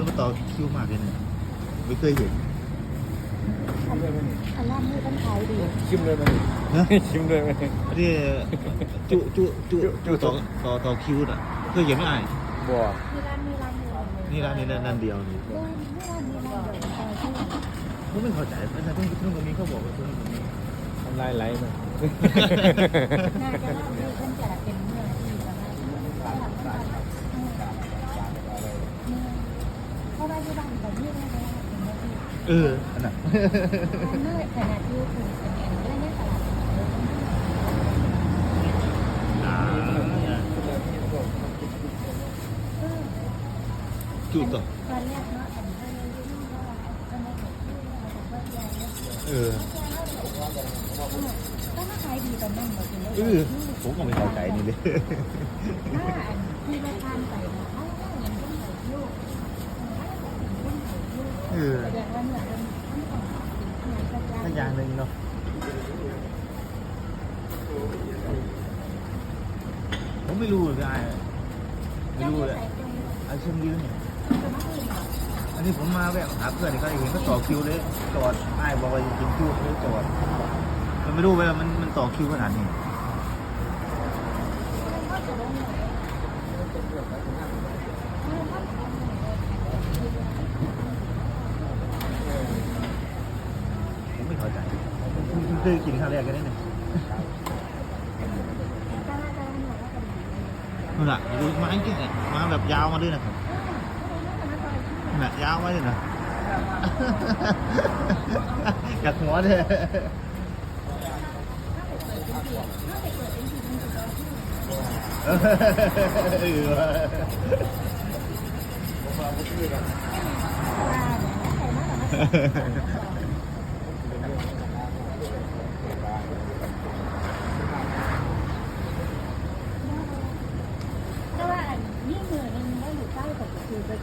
คนมาต่อคิวมากเลยเนี่ยไม่เคยเห็นอันนั้นนี่ต้องขายดีชิมเลยไหมนะชิมเลยไหมอันนี้จุจุจุจุต่อต่อต่อคิวอะเคยเห็นไหมไอ้บัวมีร้านมีร้านเดียวนี่ร้านนี้ร้านนั่นเดียวนี่ร้านมีร้านมีร้านเดียวแต่ที่ผมไม่เข้าใจเพราะฉะนั้นทุกคนนี้เขาบอกว่าทุกคนนี้ทำลายไหลไหมน่าจะร้านนี้เพิ่นจะเป็นเมื่อที่ประมาณ ราะว่าที่บ้านแต่นี่ได้แล้วเป็นเมื่อที่เอออันนั้นร้านเมื่อขนาดที่คือเป็นอันนี้เนี่ยตลาดอ่าจุต่อตอนแรกเนาะอันนี้ก็ไม่ถูกแต่ว่าใหญ่เนี่ย เออ ก็มาขายดีตอนนั้นหมดเลยเออผมก็ไม่เข้าใจนี่เลย ถ้าอันที่เราทานไปนะเขาก็ยังต้องใส่ยูกต้องใส่ ยูกเออแสดงว่าเนี่ยมันต้องใส่สักถ้าอย่างหนึ่งเนาะผมไม่รู้เลยไอ้ไม่รู้เลยไอ้เชิงยืนเนี่ยอันนี้ผมมาแวะหาเพื่อนก็เห็นก็ต่อคิวเลยจอดไอ้บอกว่าจะกินคิวเลยจอดมันไม่รู้ว่ามันมันต่อคิวขนาดนี้ผมไม่เข้าใจผมเคยกินครั้งแรกกันได้เนี่ยนู่นน่ะดูมาจริงๆเนี่ยมาแบบยาวมาด้วยนะครับน่ะยาวมาด้วยนะอยากหัวเลยเออ ว่ะ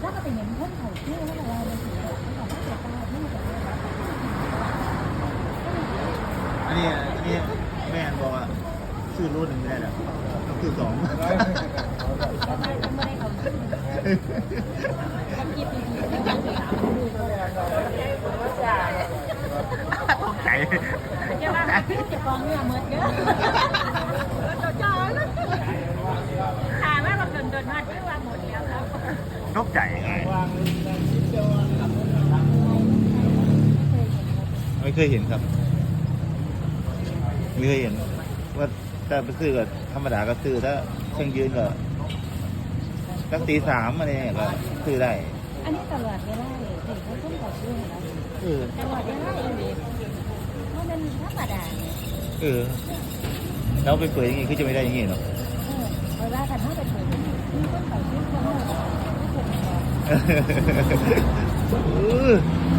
แล้วก็เป็นอย่างเพื่อนเขาชื่อว่าอะไรมันถึงแบบเขาบอกว่าจะตายที่เป็นแบบอันนี้อันนี้แม่บอกว่าซื้อรุ่นหนึ่งได้หรอกต้องซื้อสองทำไมทำไมได้เขาชื่อทำกิจดีๆแล้วก็จะเอาดูตกใจย่ามาหาที่จะกองเนี่ยเมื่อเยอะตัวจอยถามว่าเราเดินเดินมาที่ว่าหมดแล้วครับ ตกใจไงไม่เคยเห็นครับไม่เคยเห็น ว่าถ้าไปซื้อก็ธรรมดาก็ซื้อถ้าเครื่องยืนก็ตั้งตีสามอะไรเนี่ยก็ซื้อได้ อันนี้ตลอดเวลาเลยถึงเขาต้องขอชื่อนะเออตลอดเวลาเลยเพราะมันธรรมดาเนี่ยเออแล้วไปเปิดอย่างงี้คือจะไม่ได้อย่างงี้เนาะเวลาแต่ถ้าไปเปิดมีต้นขอชื่อคนละไม่ถูกหรอกเออ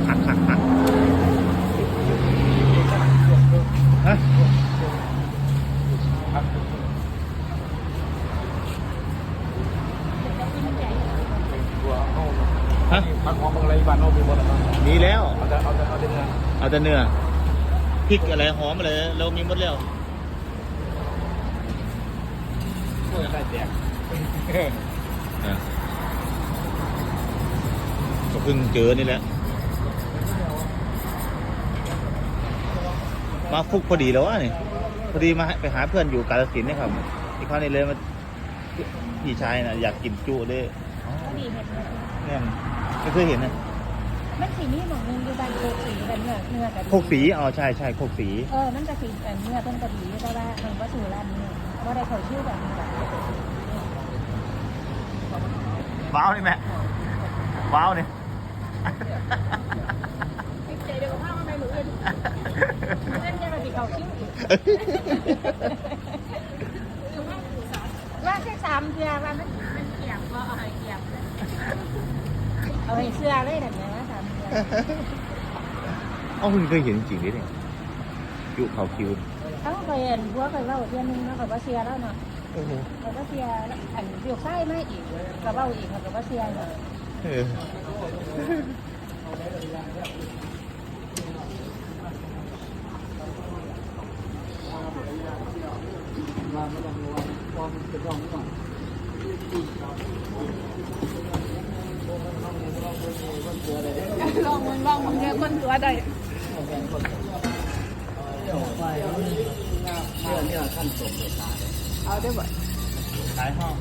หักหักหักฮะฮะผักหอมอะไรบ้านเอาไปหมดแล้วมีแล้วเอาแต่เอาแต่เอาแต่เนื้อเอาแต่เนื้อพริกอะไรหอมอะไรเรามีหมดแล้วเพื่อได้แจก ก็เพิ่งเจอนี่แหละมาฟุกพอดีแล้ววะนี่พอดีมาไปหาเพื่อนอยู่กาลสินธุ์นะครับอีกครั้งนี้เลยมาพี่ชายนะอยากกินจุเลยดีเห็นไหมเนี่ยไม่เคยเห็นนะมันสีนี้หมองนึงอยู่บ้านโคกสีกันเนื้อเนื้อกับโคกสีอ๋อใช่ใช่โคกสีเออมันจะสีแต่เนื้อต้นกระดีแต่ว่ามันก็สูร้านนี้ว่าได้เขาชื่อแบบนี้แบบว้าวนี่แม่ว้าวนี่ใจเดีย วกับข้าวไม่รู้เลยเล่นยังไงเขาชื่อว่าแค่สามเดือนว่ามันมันเกี่ยงว่าเอาให้เกี่ยงเอาให้เสื้อเลยแบบนี้นะสามเดือนเอ้าเพิ่งเคยเห็นจริงๆดิเนี่ยจุเขาคิวเขาเคยเห็นบัวเคยเล่าเที่ยนึงเนาะกับว่าเสียแล้วเนาะโอ้โหกับว่าเสียอันเดียวไส้ไม่อีกกับว่าอีกกับว่าเสียเนาะ ลองมึงลองมึงเนี่ยคนตัวใดเนี่ยเนี่ยขั้นสูงเลยตายเอาได้บ่ตายห้อง